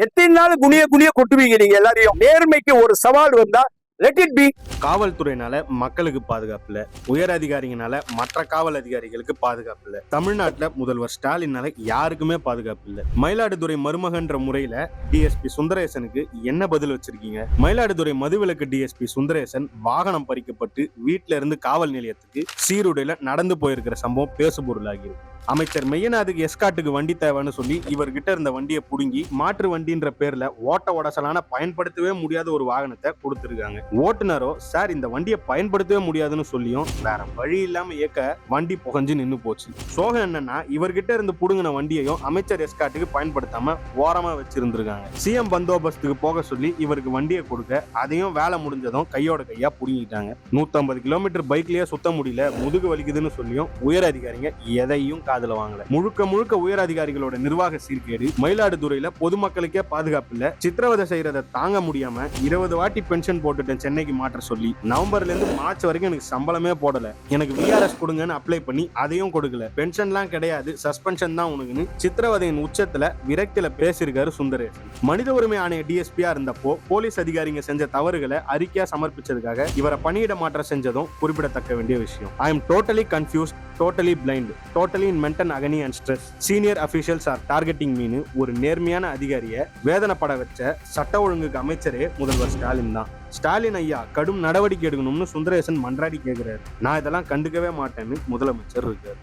எத்தனை நாள் குனிய குனிய கொட்டுவீங்க நீங்க எல்லாரையும்? நேர்மைக்கு ஒரு சவால் வந்தா லெட் இட் பி காவல்துறையினால மக்களுக்கு பாதுகாப்பு இல்ல உயர் அதிகாரிங்கனால மற்ற காவல் அதிகாரிகளுக்கு பாதுகாப்பு இல்ல தமிழ்நாட்டுல முதல்வர் ஸ்டாலினால யாருக்குமே பாதுகாப்பு இல்ல. மயிலாடுதுறை மருமகன்ற முறையில டிஎஸ்பி சுந்தரேசனுக்கு என்ன பதில் வச்சிருக்கீங்க? மயிலாடுதுறை மதுவிலக்கு டிஎஸ்பி சுந்தரேசன் வாகனம் பறிக்கப்பட்டு வீட்டுல இருந்து காவல் நிலையத்துக்கு சீருடையில நடந்து போயிருக்கிற சம்பவம் பேசுபொருளாகி அமைச்சர் மெய்யநாதுக்கு எஸ்காட்டுக்கு வண்டி தேவைன்னு சொல்லி இவர்கிட்ட இருந்த வண்டியை புடுங்கி மாற்று வண்டின்ற பேர்ல ஓட்ட உடசலான பயன்படுத்தவே முடியாத ஒரு வாகனத்தை கொடுத்துருக்காங்க. ஓட்டுநரோ சார் இந்த வண்டியை பயன்படுத்தவே முடியாதுன்னு சொல்லியும் வேற வழி இல்லாம இயக்க வண்டி புகஞ்சு நின்று போச்சு. சோகம் என்னன்னா இவர்கிட்ட இருந்து புடுங்கின வண்டியையும் அமைச்சர் எஸ்காட்டுக்கு பயன்படுத்தாம ஓரமா வச்சிருந்திருக்காங்க. சிஎம் பந்தோபஸ்துக்கு போக சொல்லி இவருக்கு வண்டியை கொடுக்க அதையும் வேலை முடிஞ்சதும் கையோட கையா புடுங்கிட்டாங்க 150 கிலோமீட்டர் பைக்லயே சுத்த முடியல முதுகு வலிக்குதுன்னு சொல்லியும் உயர் அதிகாரிங்க எதையும் காதில் வாங்கல. முழுக்க முழுக்க உயர் அதிகாரிகளோட நிர்வாக சீர்கேடு மயிலாடுதுறையில பொதுமக்களுக்கே பாதுகாப்பு இல்ல சித்திரவதை செய்யறதை தாங்க முடியாம இருபது வாட்டி பென்ஷன் போட்டுட்டேன் சென்னைக்கு மாற்ற சொல்லி நவம்பர்ல இருந்து மார்ச் வரைக்கும் எனக்கு சம்பளமே போடல. எனக்கு விஆர்எஸ் கொடுங்கன்னு அப்ளை பண்ணி அதையும் கொடுக்கல. பென்ஷன்லாம் கிடையாது சஸ்பென்ஷன் தான் உனக்குன்னு சித்திரவதையின் உச்சத்துல விரக்தியில பேசியிருக்காரு சுந்தரேசன். மனித உரிமை ஆணைய டிஎஸ்பியா இருந்தப்போ போலீஸ் அதிகாரிங்க செஞ்ச தவறுகளை அறிக்கையா சமர்ப்பிச்சதுக்காக இவரை பணியிட மாற்றம் செஞ்சதும் குறிப்பிடத்தக்க வேண்டிய விஷயம். I am totally confused totally blind totally in mental agony and stress senior officials are targeting மீனு ஒரு நேர்மையான அதிகாரியை வேதனைப்பட வச்ச சட்ட ஒழுங்குக்கு அமைச்சரே முதல்வர் ஸ்டாலின் தான். ஸ்டாலின் ஐயா கடும் நடவடிக்கை எடுக்கணும்னு சுந்தரேசன் மன்றாடி கேட்கிறாரு நான் இதெல்லாம் கண்டுக்கவே மாட்டேன்னு முதலமைச்சர் இருக்காரு.